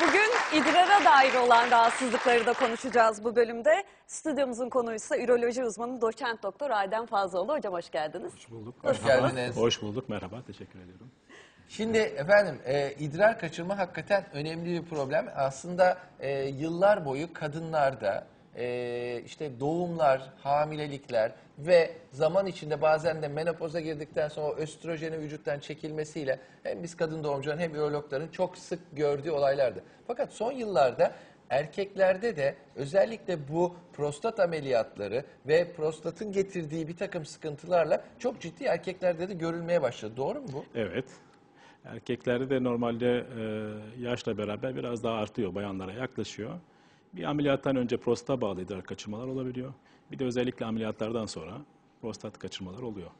Bugün idrara dair olan rahatsızlıkları da konuşacağız bu bölümde. Stüdyomuzun konuğu ise üroloji uzmanı doçent doktor Adem Fazlaoğlu. Hocam hoş geldiniz. Hoş bulduk. Hoş geldiniz. Hoş bulduk. Merhaba. Teşekkür ediyorum. Şimdi efendim e, idrar kaçırma hakikaten önemli bir problem. Aslında e, yıllar boyu kadınlarda e, işte doğumlar, hamilelikler ve zaman içinde bazen de menopoza girdikten sonra o östrojenin vücuttan çekilmesiyle hem biz kadın doğumcuların hem ürologların çok sık gördüğü olaylardı. Fakat son yıllarda erkeklerde de özellikle bu prostat ameliyatları ve prostatın getirdiği bir takım sıkıntılarla çok ciddi erkeklerde de görülmeye başladı. Doğru mu bu? Evet. Erkeklerde de normalde e, yaşla beraber biraz daha artıyor. Bayanlara yaklaşıyor. Bir ameliyattan önce prostata bağlı idrar kaçırmalar olabiliyor. Bir de özellikle ameliyatlardan sonra prostat kaçırmalar oluyor.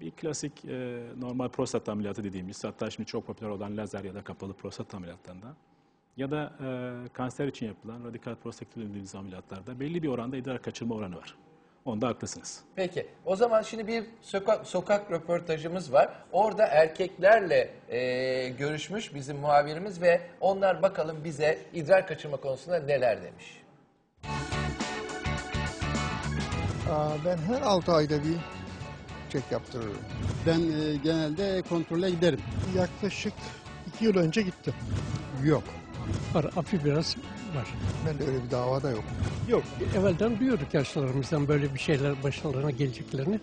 Bir klasik e, normal prostat ameliyatı dediğimiz hatta şimdi çok popüler olan lazer ya da kapalı prostat ameliyatlarında ya da e, kanser için yapılan radikal prostatektomi dediğimiz ameliyatlarda belli bir oranda idrar kaçırma oranı var. Onda haklısınız. Peki o zaman şimdi bir sokak, sokak röportajımız var. Orada erkeklerle e, görüşmüş bizim muhabirimiz ve onlar bakalım bize idrar kaçırma konusunda neler demiş. Ben her 6 ayda bir çek yaptırırım. Ben e, genelde kontrole giderim. Yaklaşık 2 yıl önce gittim. Yok. Var, hafif biraz var. Ben de öyle bir davada yok. Yok, evvelden duyuyorduk yaşlılarımızdan böyle bir şeyler başlarına geleceklerini.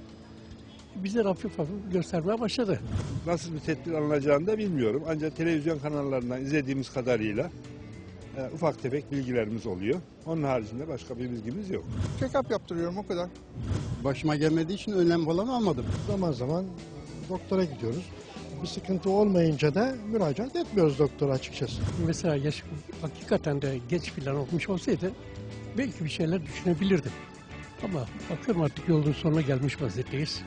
Bize hafif hafif göstermeye başladı. nasıl bir tedbir alınacağını da bilmiyorum. Ancak televizyon kanallarından izlediğimiz kadarıyla e, ufak tefek bilgilerimiz oluyor. Onun haricinde başka bir bilgimiz yok. Check-up yaptırıyorum o kadar. Başıma gelmediği için önlem falan almadım. Zaman zaman doktora gidiyoruz. Bir sıkıntı olmayınca da müracaat etmiyoruz doktora açıkçası. Mesela yaş hakikaten de geç filan olmuş olsaydı belki bir şeyler düşünebilirdim. Ama bakıyorum artık yolun sonuna gelmiş vaziyetteyiz.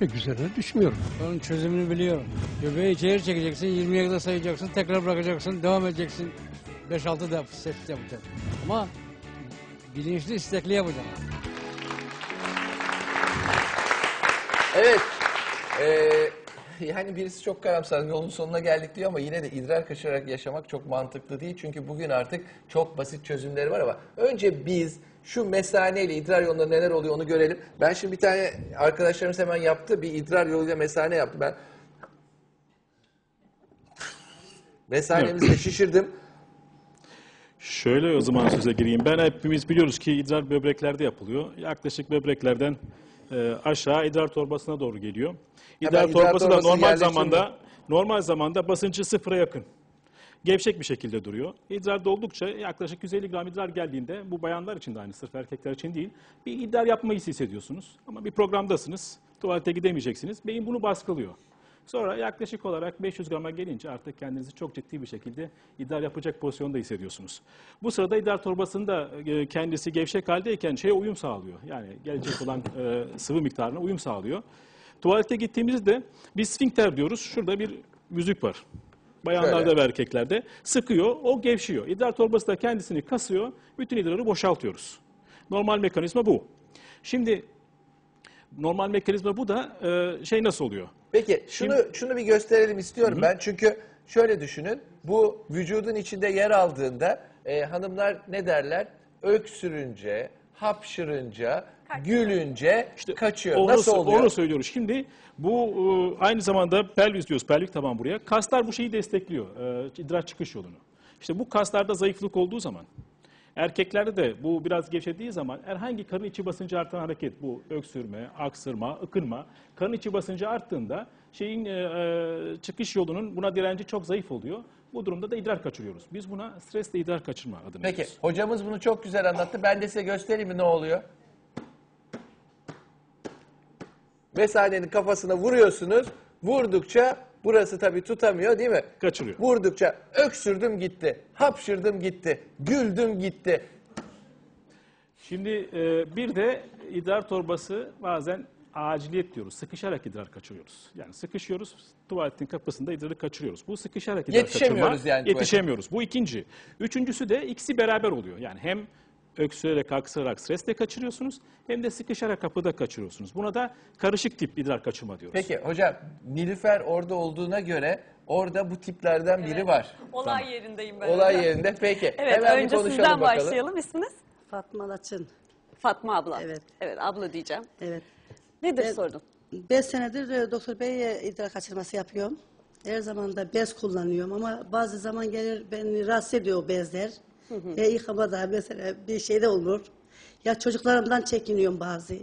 Pek üzerine düşmüyorum. Onun çözümünü biliyorum. Göbeği içeri çekeceksin, 20'ye kadar sayacaksın, tekrar bırakacaksın, devam edeceksin. 5-6 defa set yapacaksın. Ama bilinçli, istekli yapacaksın. Evet. e, yani birisi çok karamsar yolun sonuna geldik diyor ama yine de idrar kaçırarak yaşamak çok mantıklı değil. Çünkü bugün artık çok basit çözümleri var ama önce biz şu mesane ile idrar yolunda neler oluyor onu görelim. Ben şimdi bir tane arkadaşlarımız hemen yaptı. Bir idrar yoluyla mesane yaptı. Ben mesanemizle şişirdim. Şöyle o zaman söze gireyim. Ben hepimiz biliyoruz ki idrar böbreklerde yapılıyor. Yaklaşık böbreklerden e, aşağı idrar torbasına doğru geliyor. Hemen İdrar idrar torbası da normal zamanda normal zamanda basıncı sıfıra yakın. Gevşek bir şekilde duruyor. İdrar doldukça yaklaşık 150 gram idrar geldiğinde bu bayanlar için de aynı sırf erkekler için değil. Bir idrar yapma hissi hissediyorsunuz. Ama bir programdasınız. Tuvalete gidemeyeceksiniz. Beyin bunu baskılıyor. Sonra yaklaşık olarak 500 grama gelince artık kendinizi çok ciddi bir şekilde idrar yapacak pozisyonda hissediyorsunuz. Bu sırada idrar torbasında e, kendisi gevşek haldeyken şeye uyum sağlıyor. Yani gelecek olan e, sıvı miktarına uyum sağlıyor. Tuvalete gittiğimizde biz sfinkter diyoruz. Şurada bir müzik var. Bayanlarda Şöyle. ve erkeklerde sıkıyor, o gevşiyor. İdrar torbası da kendisini kasıyor, bütün idrarı boşaltıyoruz. Normal mekanizma bu. Şimdi normal mekanizma bu da e, şey nasıl oluyor? Peki şunu şunu bir gösterelim istiyorum ben çünkü şöyle düşünün bu vücudun içinde yer aldığında e, hanımlar ne derler öksürünce hapşırınca gülünce kaçıyor Onu, nasıl oluyor? Onu söylüyoruz. Şimdi bu e, aynı zamanda pelvis diyoruz, pelvik taban buraya. Kaslar bu şeyi destekliyor, e, idrar çıkış yolunu. İşte bu kaslarda zayıflık olduğu zaman, erkeklerde de bu biraz gevşediği zaman herhangi karın içi basıncı artan hareket, bu öksürme, aksırma, ıkınma, karın içi basıncı arttığında şeyin e, e, çıkış yolunun buna direnci çok zayıf oluyor. Bu durumda da idrar kaçırıyoruz. Biz buna stresle idrar kaçırma adını Peki veriyoruz. hocamız bunu çok güzel anlattı ben de size göstereyim mi ne oluyor? Mesanenin kafasına vuruyorsunuz vurdukça burası tabii tutamıyor değil mi? Kaçırıyor. Vurdukça öksürdüm gitti, hapşırdım gitti, güldüm gitti. Şimdi e, bir de idrar torbası bazen aciliyet diyoruz. Sıkışarak idrar kaçırıyoruz. Yani sıkışıyoruz, tuvaletin kapısında idrarı kaçırıyoruz. Bu sıkışarak idrar Yetişemiyoruz kaçırma. yani tuvalete. Yetişemiyoruz. Bu ikinci. Üçüncüsü de ikisi beraber oluyor. Yani hem öksürerek, aksırarak, stresle kaçırıyorsunuz hem de sıkışarak kapıda kaçırıyorsunuz. Buna da karışık tip idrar kaçırma diyoruz. Peki hocam Nilüfer orada olduğuna göre orada bu tiplerden biri var. Olay yerindeyim ben. Olay hocam. yerinde. Peki. Evet Hemen bir önce konuşalım sizden bakalım. başlayalım. İsminiz? Fatma Laçın. Fatma abla. Evet. Evet abla diyeceğim. Evet. Nedir Ben- sorun? 5 senedir e, doktor bey e, idrar kaçırması yapıyorum. Her zaman da bez kullanıyorum ama bazı zaman gelir beni rahatsız ediyor o bezler. Ya yıkamada mesela bir şey de olur. Ya çocuklarımdan çekiniyorum bazı.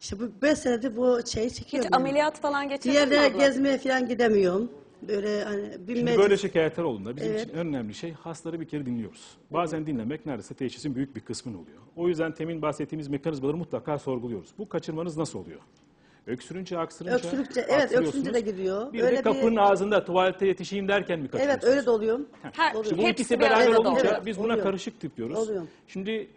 İşte bu 5 senedir bu şeyi Hiç çekiyorum. yani. ameliyat falan geçirdin mi yerde abla? gezmeye falan gidemiyorum. Böyle hani Şimdi böyle şikayetler olduğunda bizim Evet. için en önemli şey hastaları bir kere dinliyoruz. Bazen dinlemek neredeyse teşhisin büyük bir kısmını oluyor. O yüzden temin bahsettiğimiz mekanizmaları mutlaka sorguluyoruz. Bu kaçırmanız nasıl oluyor? Öksürünce, aksırınca, Öksürükçe, evet, öksürünce de gidiyor. Bir de bir- kapının ağzında tuvalete yetişeyim derken mi Evet kaçırıyorsunuz? öyle de oluyor. Her- Oluyor. İşte bu Hepsi ikisi bir arada beraber da olunca oluyor. biz buna Oluyor. karışık tip diyoruz. Oluyor. Şimdi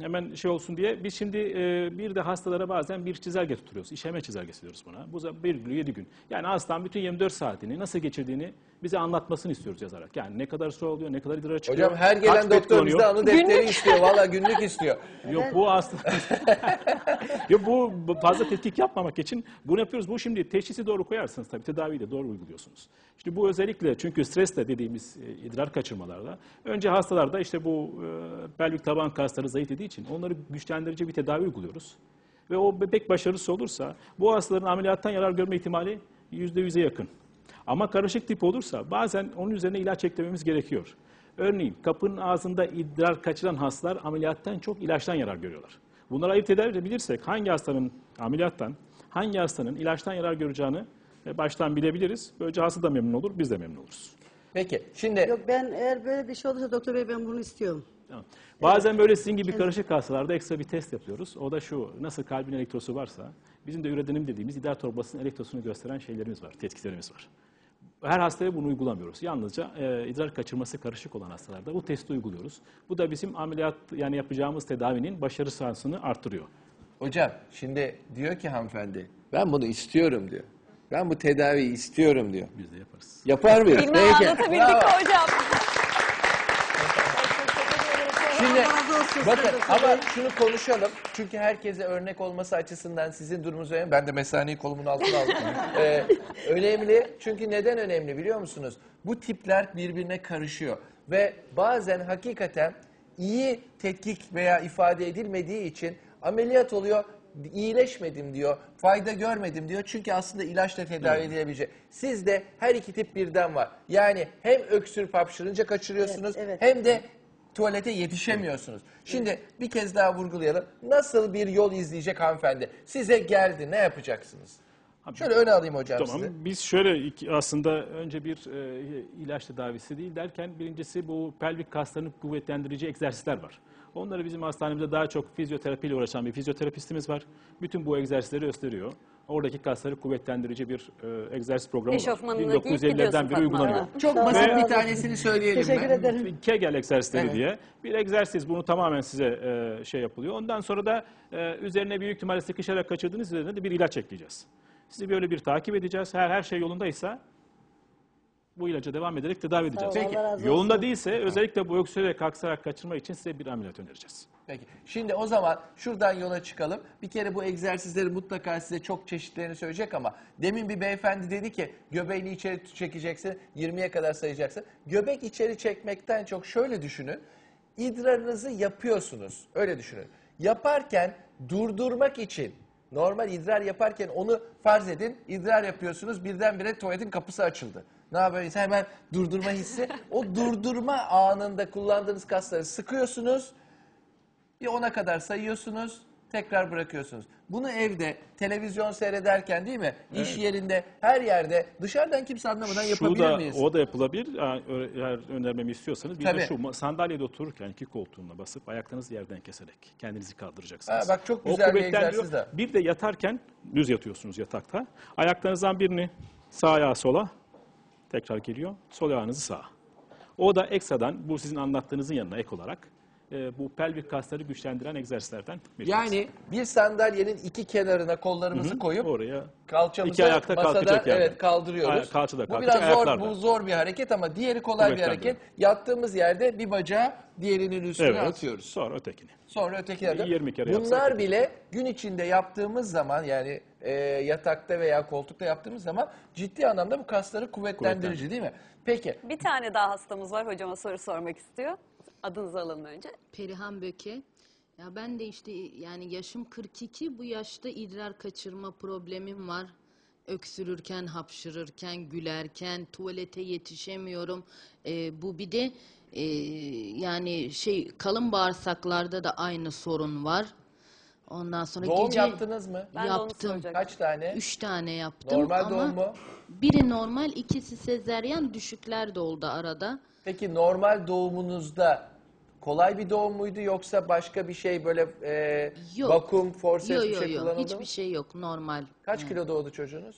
hemen şey olsun diye biz şimdi e, bir de hastalara bazen bir çizelge tutturuyoruz. İşeme çizelgesi diyoruz buna. Bu da 1,7 gün. Yani hastanın bütün 24 saatini nasıl geçirdiğini bize anlatmasını istiyoruz yazarak. Yani ne kadar su alıyor, ne kadar idrar çıkıyor. Hocam her gelen doktor bizden anı defteri istiyor. Valla günlük istiyor. Yok bu aslında Yok bu fazla tetkik yapmamak için bunu yapıyoruz. Bu şimdi teşhisi doğru koyarsınız tabii tedaviyi de doğru uyguluyorsunuz. İşte bu özellikle çünkü stresle dediğimiz e, idrar kaçırmalarda önce hastalarda işte bu e, pelvik taban kasları zayıf dediği için onları güçlendirici bir tedavi uyguluyoruz. Ve o bebek başarısı olursa bu hastaların ameliyattan yarar görme ihtimali %100'e yakın. Ama karışık tip olursa bazen onun üzerine ilaç eklememiz gerekiyor. Örneğin kapının ağzında idrar kaçıran hastalar ameliyattan çok ilaçtan yarar görüyorlar. Bunları ayırt edebilirsek hangi hastanın ameliyattan, hangi hastanın ilaçtan yarar göreceğini e, baştan bilebiliriz. Böylece hasta da memnun olur, biz de memnun oluruz. Peki şimdi Yok ben eğer böyle bir şey olursa doktor bey ben bunu istiyorum. Tamam. Bazen böyle sizin gibi karışık hastalarda ekstra bir test yapıyoruz. O da şu, nasıl kalbin elektrosu varsa, bizim de üredenim dediğimiz idrar torbasının elektrosunu gösteren şeylerimiz var, tetkiklerimiz var. Her hastaya bunu uygulamıyoruz. Yalnızca e, idrar kaçırması karışık olan hastalarda bu testi uyguluyoruz. Bu da bizim ameliyat yani yapacağımız tedavinin başarı şansını arttırıyor. hocam şimdi diyor ki hanımefendi ben bunu istiyorum diyor. Ben bu tedaviyi istiyorum diyor. Biz de yaparız. Yapar mıyız? Bilmem anlatabildik Bravo. mi hocam? Şimdi bakın ama şunu konuşalım. Çünkü herkese örnek olması açısından sizin durumunuz önemli. Ben de mesaiyi kolumun altına aldım. Ee, önemli. Çünkü neden önemli biliyor musunuz? Bu tipler birbirine karışıyor. Ve bazen hakikaten iyi tetkik veya ifade edilmediği için ameliyat oluyor iyileşmedim diyor, fayda görmedim diyor. Çünkü aslında ilaçla tedavi edilebilecek. Sizde her iki tip birden var. Yani hem öksürüp hapşırınca kaçırıyorsunuz Evet, evet. hem de tuvalete yetişemiyorsunuz. Şimdi bir kez daha vurgulayalım. Nasıl bir yol izleyecek hanımefendi? Size geldi ne yapacaksınız? Şöyle öne alayım hocam Tamam. sizi. Biz şöyle iki- aslında önce bir e, ilaç tedavisi değil derken birincisi bu pelvik kaslarını kuvvetlendirici egzersizler var. Onları bizim hastanemizde daha çok fizyoterapiyle uğraşan bir fizyoterapistimiz var. Bütün bu egzersizleri gösteriyor. Oradaki kasları kuvvetlendirici bir e, egzersiz programı Eşofmanını var. giyip 1950'lerden gidiyorsun beri Fatma uygulanıyor. Çok basit bir tanesini söyleyelim Teşekkür mi? ederim. Kegel egzersizleri Evet. diye bir egzersiz. Bunu tamamen size e, şey yapılıyor. Ondan sonra da e, üzerine büyük ihtimalle sıkışarak kaçırdığınız üzerine de bir ilaç ekleyeceğiz. Sizi böyle bir takip edeceğiz. Her her şey yolundaysa bu ilaca devam ederek tedavi edeceğiz. olun, Allah razı olsun. Yolunda değilse özellikle bu öksürerek aksarak kaçırma için size bir ameliyat önereceğiz. Peki. Şimdi o zaman şuradan yola çıkalım. Bir kere bu egzersizleri mutlaka size çok çeşitlerini söyleyecek ama demin bir beyefendi dedi ki göbeğini içeri çekeceksin, 20'ye kadar sayacaksın. Göbek içeri çekmekten çok şöyle düşünün. İdrarınızı yapıyorsunuz. Öyle düşünün. Yaparken durdurmak için normal idrar yaparken onu farz edin. idrar yapıyorsunuz. Birdenbire tuvaletin kapısı açıldı. Ne yapıyorsunuz? Hemen durdurma hissi. O durdurma anında kullandığınız kasları sıkıyorsunuz. Bir ona kadar sayıyorsunuz, tekrar bırakıyorsunuz. Bunu evde, televizyon seyrederken değil mi? İş yerinde, her yerde dışarıdan kimse anlamadan Şu yapabilir da, miyiz? o da yapılabilir. Yani Eğer önermemi istiyorsanız bir Tabii. de şu sandalyede otururken iki koltuğuna basıp ayaklarınızı yerden keserek kendinizi kaldıracaksınız. Ha, bak çok O güzel bir kuvvetlendiriyor. egzersiz de. Bir de yatarken düz yatıyorsunuz yatakta. Ayaklarınızdan birini sağ ayağı sola tekrar geliyor. Sol ayağınızı sağa. O da ekstradan bu sizin anlattığınızın yanına ek olarak e, bu pelvik kasları güçlendiren egzersizlerden biri. Yani bir sandalyenin iki kenarına kollarımızı koyup oraya kalçamızı İki ayakta masada kalkacak yerden. evet kaldırıyoruz. Ay- kalçada bu kalkacak, biraz zor, bu zor bir hareket ama diğeri kolay bir Kuvvetlendiriyor. hareket. Yattığımız yerde bir bacağı diğerinin üstüne evet, atıyoruz. Sonra ötekini. Sonra öteki yerde. 20 kere Bunlar yapsak. bile gün içinde yaptığımız zaman yani e, yatakta veya koltukta yaptığımız zaman ciddi anlamda bu kasları kuvvetlendirici değil mi? Peki Bir tane daha hastamız var. Hocama soru sormak istiyor. Adınızı alın önce. Perihan Böke. Ya ben de işte yani yaşım 42 bu yaşta idrar kaçırma problemim var. Öksürürken, hapşırırken, gülerken, tuvalete yetişemiyorum. Ee, bu bir de e, yani şey kalın bağırsaklarda da aynı sorun var. Ondan sonra doğum gece yaptınız mı? Ben de onu yaptım. soracaktım. Kaç tane? Üç tane yaptım Normal ama doğum mu? biri normal, ikisi sezeryan, düşükler de oldu arada. Peki normal doğumunuzda kolay bir doğum muydu yoksa başka bir şey böyle e, Yok. vakum, forceps Yok bir yok şey yok kullanıldı hiçbir mı? şey yok normal. Kaç kilo doğdu çocuğunuz?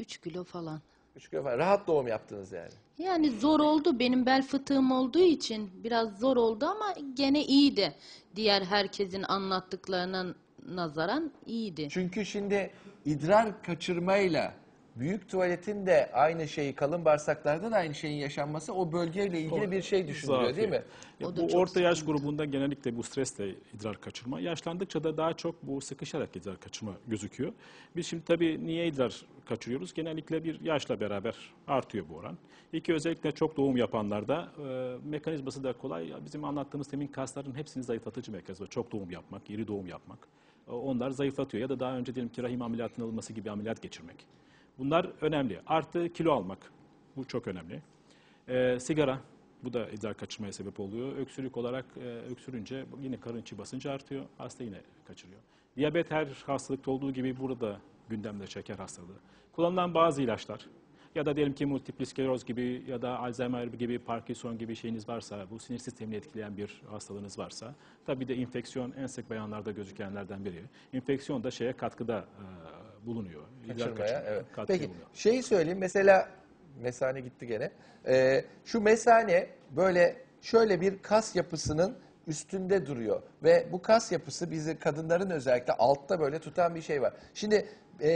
3 kilo falan. 3 kilo falan. Rahat doğum yaptınız yani. Yani zor oldu. Benim bel fıtığım olduğu için biraz zor oldu ama gene iyiydi. Diğer herkesin anlattıklarına nazaran iyiydi. Çünkü şimdi idrar kaçırmayla büyük tuvaletin de aynı şeyi, kalın bağırsaklarda da aynı şeyin yaşanması o bölgeyle ilgili bir şey düşünülüyor değil mi? Ya O bu orta yaş grubunda genellikle bu stresle idrar kaçırma. Yaşlandıkça da daha çok bu sıkışarak idrar kaçırma gözüküyor. Biz şimdi tabii niye idrar kaçırıyoruz? Genellikle bir yaşla beraber artıyor bu oran. İki özellikle çok doğum yapanlarda e, mekanizması da kolay. Bizim anlattığımız temin kasların hepsini zayıflatıcı mekanizma. Çok doğum yapmak, iri doğum yapmak. E, Onlar zayıflatıyor ya da daha önce diyelim ki rahim ameliyatının alınması gibi ameliyat geçirmek. Bunlar önemli. Artı kilo almak. Bu çok önemli. Ee, sigara, bu da idrar kaçırmaya sebep oluyor. Öksürük olarak e, öksürünce yine karın içi basıncı artıyor, hasta yine kaçırıyor. Diyabet her hastalıkta olduğu gibi burada gündemde şeker hastalığı. Kullanılan bazı ilaçlar ya da diyelim ki multiple skleroz gibi ya da Alzheimer gibi, Parkinson gibi şeyiniz varsa, bu sinir sistemini etkileyen bir hastalığınız varsa, tabii de infeksiyon en sık bayanlarda gözükenlerden biri. İnfeksiyon da şeye katkıda e, bulunuyor. Kaçırmaya. kaçırmaya Evet. Peki bulunuyor. şeyi söyleyeyim mesela mesane gitti gene. Ee, şu mesane böyle şöyle bir kas yapısının üstünde duruyor ve bu kas yapısı bizi kadınların özellikle altta böyle tutan bir şey var. Şimdi e,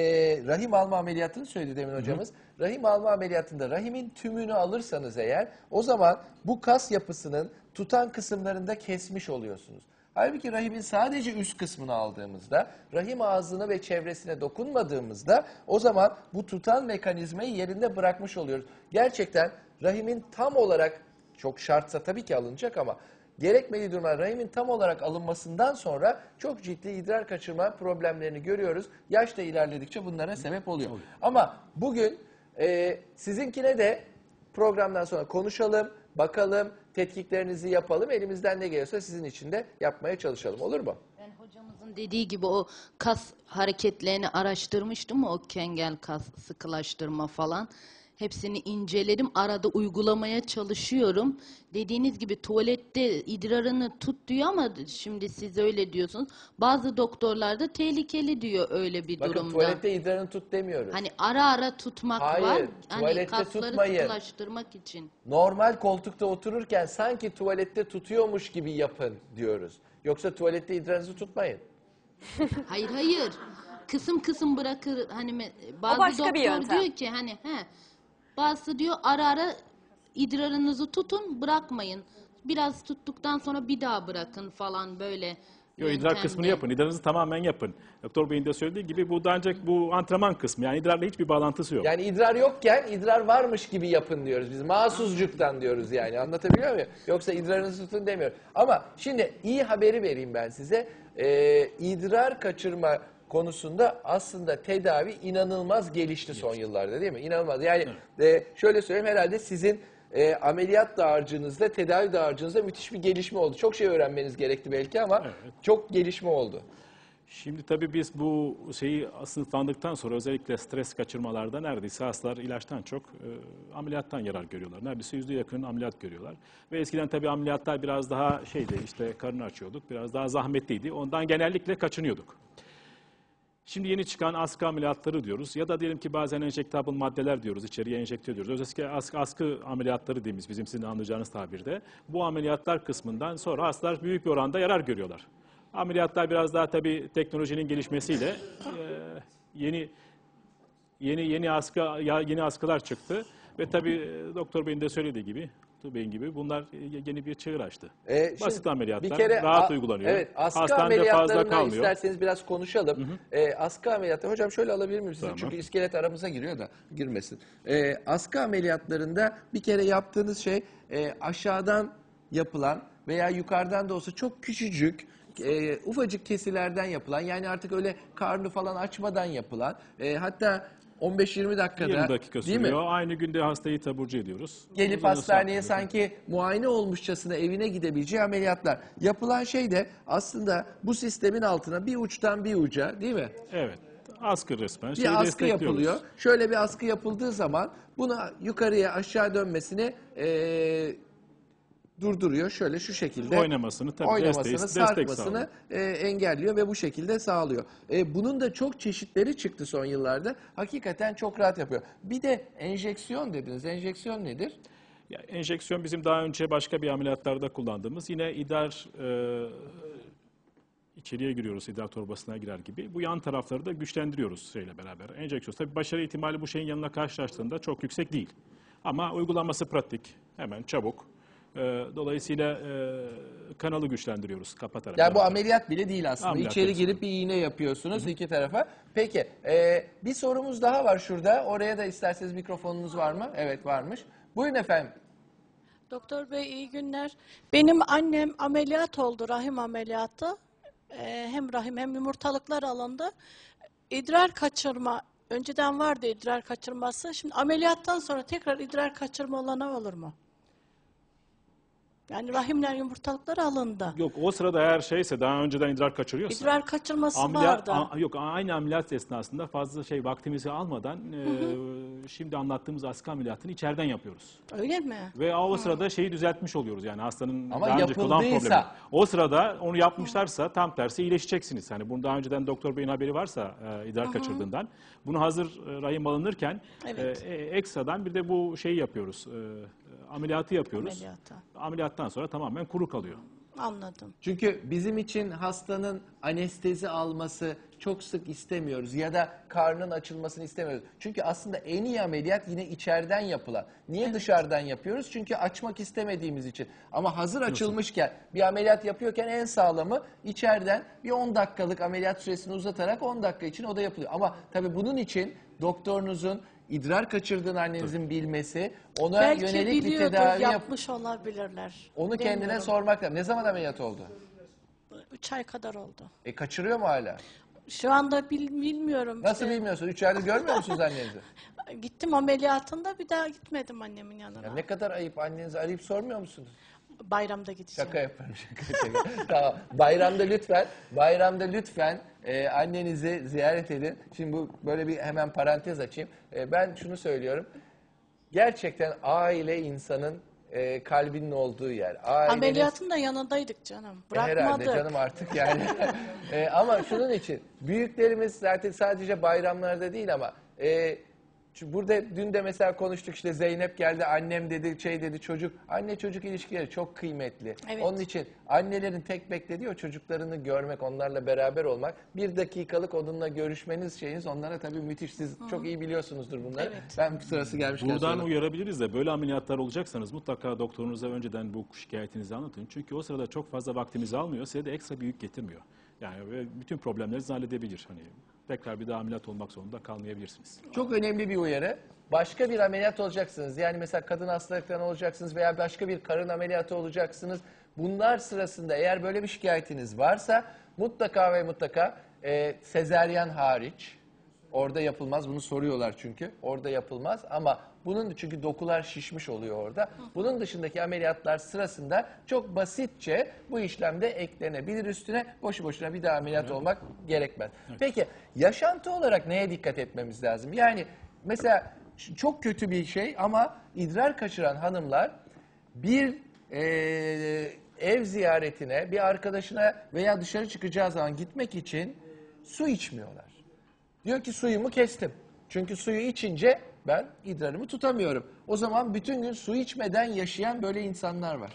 rahim alma ameliyatını söyledi demin hocamız. Rahim alma ameliyatında rahimin tümünü alırsanız eğer o zaman bu kas yapısının tutan kısımlarında kesmiş oluyorsunuz. Halbuki rahimin sadece üst kısmını aldığımızda, rahim ağzına ve çevresine dokunmadığımızda o zaman bu tutan mekanizmayı yerinde bırakmış oluyoruz. Gerçekten rahimin tam olarak, çok şartsa tabii ki alınacak ama gerekmediği durumda rahimin tam olarak alınmasından sonra çok ciddi idrar kaçırma problemlerini görüyoruz. Yaş da ilerledikçe bunlara sebep oluyor. Ama bugün e, sizinkine de programdan sonra konuşalım, bakalım, tetkiklerinizi yapalım. Elimizden ne geliyorsa sizin için de yapmaya çalışalım. Olur mu? Ben hocamızın dediği gibi o kas hareketlerini araştırmıştım. O kengel kas sıkılaştırma falan. Hepsini inceledim. Arada uygulamaya çalışıyorum. Dediğiniz gibi tuvalette idrarını tut diyor ama şimdi siz öyle diyorsunuz. Bazı doktorlar da tehlikeli diyor öyle bir Bakın durumda. tuvalette idrarını tut demiyoruz. Hani ara ara tutmak Hayır, var. Hani tuvalette kasları tutmayın. sıkılaştırmak için. Normal koltukta otururken sanki tuvalette tutuyormuş gibi yapın diyoruz. Yoksa tuvalette idrarınızı tutmayın. Hayır hayır. Kısım kısım bırakır hani me- bazı başka doktor yöntem. diyor ki hani he bazısı diyor ara ara idrarınızı tutun bırakmayın. Biraz tuttuktan sonra bir daha bırakın falan böyle. Yo, idrar kısmını yapın. İdrarınızı tamamen yapın. Doktor Bey'in de söylediği gibi bu da ancak bu antrenman kısmı. Yani idrarla hiçbir bağlantısı yok. Yani idrar yokken idrar varmış gibi yapın diyoruz. Biz mahsuzcuktan diyoruz yani. Anlatabiliyor muyum? Yoksa idrarınızı tutun demiyorum. Ama şimdi iyi haberi vereyim ben size. Ee, idrar kaçırma konusunda aslında tedavi inanılmaz gelişti son yıllarda değil mi? İnanılmaz. Yani e, şöyle söyleyeyim herhalde sizin e, ameliyat dağarcığınızda, tedavi dağarcığınızda müthiş bir gelişme oldu. Çok şey öğrenmeniz gerekti belki ama çok gelişme oldu. Şimdi tabii biz bu şeyi sınıflandıktan sonra özellikle stres kaçırmalarda neredeyse hastalar ilaçtan çok e, ameliyattan yarar görüyorlar. Neredeyse yüzde yakın ameliyat görüyorlar. Ve eskiden tabii ameliyatlar biraz daha şeydi işte karnı açıyorduk. Biraz daha zahmetliydi. Ondan genellikle kaçınıyorduk. Şimdi yeni çıkan askı ameliyatları diyoruz ya da diyelim ki bazen enjektable maddeler diyoruz, içeriye enjekte ediyoruz. Özellikle askı, askı ameliyatları dediğimiz bizim sizin anlayacağınız tabirde. Bu ameliyatlar kısmından sonra hastalar büyük bir oranda yarar görüyorlar. Ameliyatlar biraz daha tabii teknolojinin gelişmesiyle e, yeni yeni yeni askı yeni askılar çıktı ve tabii doktor beyin de söylediği gibi Doktor Bey'in gibi bunlar e, yeni bir çığır açtı. Ee, şimdi Basit ameliyatlar bir kere rahat a- uygulanıyor. Evet, askı Hastanede fazla kalmıyor. isterseniz biraz konuşalım. Ee, askı ameliyatları, hocam şöyle alabilir miyim sizi? Tamam. Çünkü iskelet aramıza giriyor da girmesin. Ee, askı ameliyatlarında bir kere yaptığınız şey e, aşağıdan yapılan veya yukarıdan da olsa çok küçücük e, ufacık kesilerden yapılan yani artık öyle karnı falan açmadan yapılan e, hatta 15-20 dakikada 20 dakika değil mi? sürüyor. Aynı günde hastayı taburcu ediyoruz. gelip Uzun hastaneye sanki muayene olmuşçasına evine gidebileceği ameliyatlar. Yapılan şey de aslında bu sistemin altına bir uçtan bir uca değil mi? Evet. Askı resmen. Bir Şeyi askı yapılıyor. Şöyle bir askı yapıldığı zaman bunu yukarıya aşağı dönmesini eee, durduruyor. Şöyle şu şekilde Oynamasını tabii oynamasını, desteği- destek sarkmasını e, engelliyor ve bu şekilde sağlıyor. E, bunun da çok çeşitleri çıktı son yıllarda. Hakikaten çok rahat yapıyor. Bir de enjeksiyon dediniz. Enjeksiyon nedir? Ya, enjeksiyon bizim daha önce başka bir ameliyatlarda kullandığımız yine idrar e, içeriye giriyoruz idrar torbasına girer gibi. Bu yan tarafları da güçlendiriyoruz şeyle beraber. Enjeksiyon. Tabii başarı ihtimali bu şeyin yanına karşılaştığında çok yüksek değil. Ama uygulanması pratik. Hemen çabuk. E, dolayısıyla e, kanalı güçlendiriyoruz kapatarak. Yani bu ameliyat bile değil aslında. Ameliyat İçeri değil. girip bir iğne yapıyorsunuz iki tarafa. Peki e, bir sorumuz daha var şurada. Oraya da isterseniz mikrofonunuz var mı? Evet varmış. Buyurun efendim. Doktor Bey iyi günler. Benim annem ameliyat oldu, rahim ameliyatı. Ee, hem rahim hem yumurtalıklar alındı. İdrar kaçırma, önceden vardı idrar kaçırması. Şimdi ameliyattan sonra tekrar idrar kaçırma olana olur mu? Yani rahimler yumurtalıklar alındı. Yok o sırada eğer şeyse daha önceden idrar kaçırıyorsa. İdrar kaçırması Ameliyat, vardı. a- yok aynı ameliyat esnasında fazla şey vaktimizi almadan e, şimdi anlattığımız askı ameliyatını içeriden yapıyoruz. Öyle mi? Ve o sırada şeyi düzeltmiş oluyoruz yani hastanın Ama daha önceki olan yapıldıysa- problemi. O sırada onu yapmışlarsa tam tersi iyileşeceksiniz. Hani bunu daha önceden doktor beyin haberi varsa e, idrar kaçırdığından bunu hazır e, rahim alınırken Evet. e, e, ekstradan bir de bu şeyi yapıyoruz. E, ameliyatı yapıyoruz. Ameliyata. Ameliyattan sonra tamamen kuru kalıyor. Anladım. Çünkü bizim için hastanın anestezi alması çok sık istemiyoruz ya da karnın açılmasını istemiyoruz. Çünkü aslında en iyi ameliyat yine içeriden yapılan. Niye dışarıdan yapıyoruz? Çünkü açmak istemediğimiz için. Ama hazır açılmışken bir ameliyat yapıyorken en sağlamı içeriden bir 10 dakikalık ameliyat süresini uzatarak 10 dakika için o da yapılıyor. Ama tabii bunun için doktorunuzun idrar kaçırdığını annenizin bilmesi, ona Belki yönelik bir biliyordur, tedavi yap- yapmış olabilirler. onu kendine Bilmiyorum. sormak lazım. Ne zaman ameliyat oldu? Üç ay kadar oldu. E kaçırıyor mu hala? Şu anda bil- bilmiyorum. Nasıl işte. bilmiyorsun? Üç aydır görmüyor musunuz annenizi? Gittim ameliyatında bir daha gitmedim annemin yanına. Ya ne kadar ayıp annenizi arayıp sormuyor musunuz? Bayramda gideceğim. Şaka yaparım şaka şaka. tamam. Bayramda lütfen, bayramda lütfen e, annenizi ziyaret edin. Şimdi bu böyle bir hemen parantez açayım. E, ben şunu söylüyorum. Gerçekten aile insanın e, kalbinin olduğu yer. Aileniz- Ameliyatın da yanındaydık canım. E, Herhalde Bırakmadık. canım artık yani. E, ama şunun için büyüklerimiz zaten sadece bayramlarda değil ama e, şu burada dün de mesela konuştuk işte Zeynep geldi annem dedi şey dedi çocuk. Anne çocuk ilişkileri çok kıymetli. Evet. Onun için annelerin tek beklediği o çocuklarını görmek, onlarla beraber olmak. Bir dakikalık onunla görüşmeniz şeyiniz onlara tabii müthiş. Siz çok iyi biliyorsunuzdur bunları. Evet. Ben sırası gelmişken Buradan söyleyeyim. uyarabiliriz de böyle ameliyatlar olacaksanız mutlaka doktorunuza önceden bu şikayetinizi anlatın. Çünkü o sırada çok fazla vaktimizi almıyor, size de ekstra bir yük getirmiyor. Yani bütün problemlerinizi halledebilir. Hani tekrar bir daha ameliyat olmak zorunda kalmayabilirsiniz. Çok önemli bir uyarı. Başka bir ameliyat olacaksınız. Yani mesela kadın hastalıklarına olacaksınız veya başka bir karın ameliyatı olacaksınız. Bunlar sırasında eğer böyle bir şikayetiniz varsa mutlaka ve mutlaka e, sezeryan hariç orada yapılmaz. Bunu soruyorlar çünkü. Orada yapılmaz ama bunun çünkü dokular şişmiş oluyor orada. Bunun dışındaki ameliyatlar sırasında çok basitçe bu işlemde eklenebilir üstüne. Boşu boşuna bir daha ameliyat olmak gerekmez. Peki yaşantı olarak neye dikkat etmemiz lazım? Yani mesela çok kötü bir şey ama idrar kaçıran hanımlar bir eee, ev ziyaretine, bir arkadaşına veya dışarı çıkacağı zaman gitmek için su içmiyorlar. Diyor ki suyumu kestim. Çünkü suyu içince ben idrarımı tutamıyorum. O zaman bütün gün su içmeden yaşayan böyle insanlar var.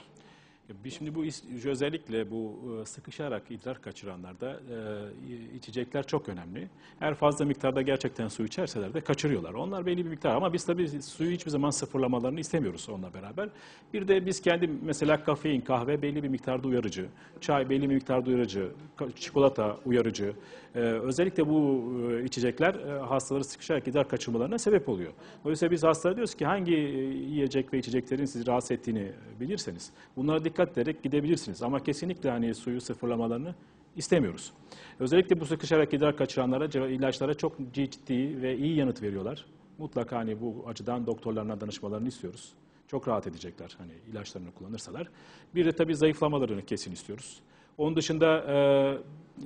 Biz şimdi bu özellikle bu e, sıkışarak idrar kaçıranlarda e, içecekler çok önemli. Eğer fazla miktarda gerçekten su içerseler de kaçırıyorlar. Onlar belli bir miktar ama biz tabii suyu hiçbir zaman sıfırlamalarını istemiyoruz onunla beraber. Bir de biz kendi mesela kafein, kahve belli bir miktarda uyarıcı, çay belli bir miktarda uyarıcı, çikolata uyarıcı. E, özellikle bu içecekler hastaları sıkışarak idrar kaçırmalarına sebep oluyor. Dolayısıyla biz hastalara diyoruz ki hangi yiyecek ve içeceklerin sizi rahatsız ettiğini bilirseniz bunlara dikkat ederek gidebilirsiniz. Ama kesinlikle hani suyu sıfırlamalarını istemiyoruz. Özellikle bu sıkışarak idrar kaçıranlara ilaçlara çok ciddi ve iyi yanıt veriyorlar. Mutlaka hani bu açıdan doktorlarına danışmalarını istiyoruz. Çok rahat edecekler hani ilaçlarını kullanırsalar. Bir de tabii zayıflamalarını kesin istiyoruz. Onun dışında e,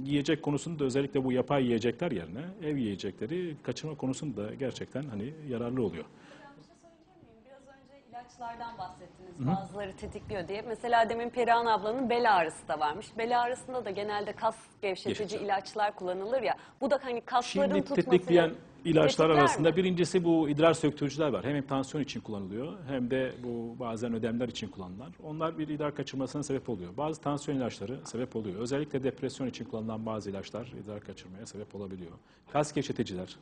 yiyecek konusunda özellikle bu yapay yiyecekler yerine ev yiyecekleri kaçırma konusunda gerçekten hani yararlı oluyor. İlaçlardan bahsettiniz. Bazıları tetikliyor diye. Mesela demin Perihan ablanın bel ağrısı da varmış. Bel ağrısında da genelde kas gevşetici Gevşetici. ilaçlar kullanılır ya. Bu da hani kasların Şimdi tutmasını tetikleyen ilaçlar tetikler arasında mi? birincisi bu idrar söktürücüler var. Hem tansiyon için kullanılıyor hem de bu bazen ödemler için kullanılan. Onlar bir idrar kaçırmasına sebep oluyor. Bazı tansiyon ilaçları sebep oluyor. Özellikle depresyon için kullanılan bazı ilaçlar idrar kaçırmaya sebep olabiliyor. Kas gevşeticiler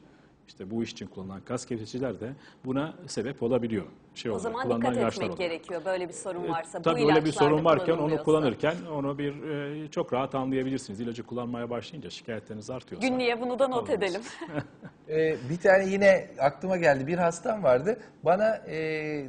işte bu iş için kullanılan kas gevşeticiler de buna sebep olabiliyor. Şey O olarak, zaman kullanılan dikkat etmek olarak. gerekiyor. Böyle bir sorun varsa. bu Tabii öyle bir sorun varken onu kullanırken onu bir e, çok rahat anlayabilirsiniz. İlacı kullanmaya başlayınca şikayetleriniz artıyorsa. Günlüğe bunu da not edelim. Ee, bir tane yine aklıma geldi. Bir hastam vardı. Bana e,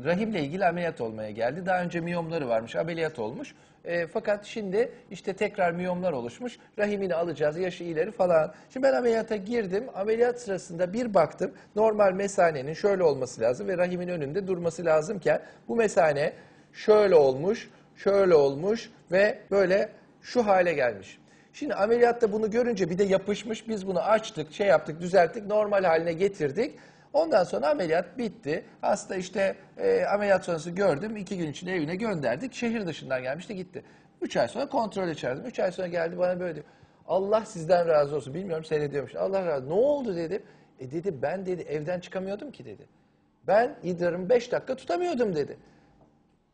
rahimle ilgili ameliyat olmaya geldi. Daha önce miyomları varmış. Ameliyat olmuş. E, fakat şimdi işte tekrar miyomlar oluşmuş. Rahimini alacağız. Yaşı ileri falan. Şimdi ben ameliyata girdim. Ameliyat sırasında bir baktım. Normal mesanenin şöyle olması lazım ve rahimin önünde durması lazımken bu mesane şöyle olmuş, şöyle olmuş ve böyle şu hale gelmiş. Şimdi ameliyatta bunu görünce bir de yapışmış. Biz bunu açtık, şey yaptık, düzelttik, normal haline getirdik. Ondan sonra ameliyat bitti. Hasta işte e, ameliyat sonrası gördüm. iki gün içinde evine gönderdik. Şehir dışından gelmişti gitti. Üç ay sonra kontrol çağırdım. Üç ay sonra geldi bana böyle diyor. Allah sizden razı olsun. Bilmiyorum seyrediyormuş. Allah razı. Ne oldu dedim. E dedi ben dedi evden çıkamıyordum ki dedi. Ben idrarımı beş dakika tutamıyordum dedi.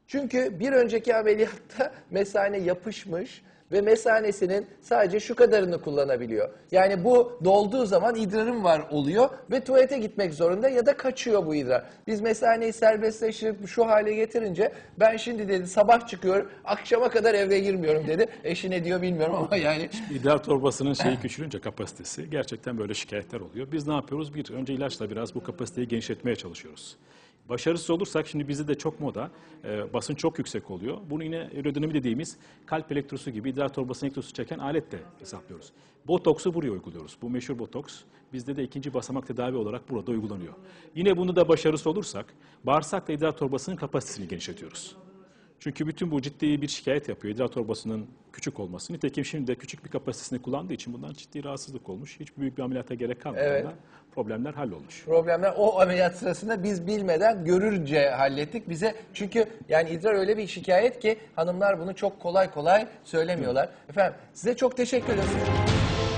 Çünkü bir önceki ameliyatta mesane yapışmış ve mesanesinin sadece şu kadarını kullanabiliyor. Yani bu dolduğu zaman idrarım var oluyor ve tuvalete gitmek zorunda ya da kaçıyor bu idrar. Biz mesaneyi serbestleştirip şu hale getirince ben şimdi dedi sabah çıkıyorum akşama kadar eve girmiyorum dedi. Eşi ne diyor bilmiyorum ama yani İdrar torbasının şeyi küçülünce kapasitesi gerçekten böyle şikayetler oluyor. Biz ne yapıyoruz? Bir, önce ilaçla biraz bu kapasiteyi genişletmeye çalışıyoruz. Başarısız olursak şimdi bizde de çok moda, e, basın çok yüksek oluyor. Bunu yine aerodinami dediğimiz kalp elektrosu gibi idrar torbasının elektrosu çeken aletle hesaplıyoruz. Botoksu buraya uyguluyoruz. Bu meşhur botoks bizde de ikinci basamak tedavi olarak burada uygulanıyor. Yine bunu da başarısız olursak bağırsakla idrar torbasının kapasitesini genişletiyoruz. Çünkü bütün bu ciddi bir şikayet yapıyor. İdrar torbasının küçük olması. Nitekim şimdi de küçük bir kapasitesini kullandığı için bundan ciddi rahatsızlık olmuş. Hiç büyük bir ameliyata gerek kalmadan Evet. problemler hallolmuş. problemler o ameliyat sırasında biz bilmeden görürce hallettik. Bize çünkü yani idrar öyle bir şikayet ki hanımlar bunu çok kolay kolay söylemiyorlar. Efendim size çok teşekkür ederim.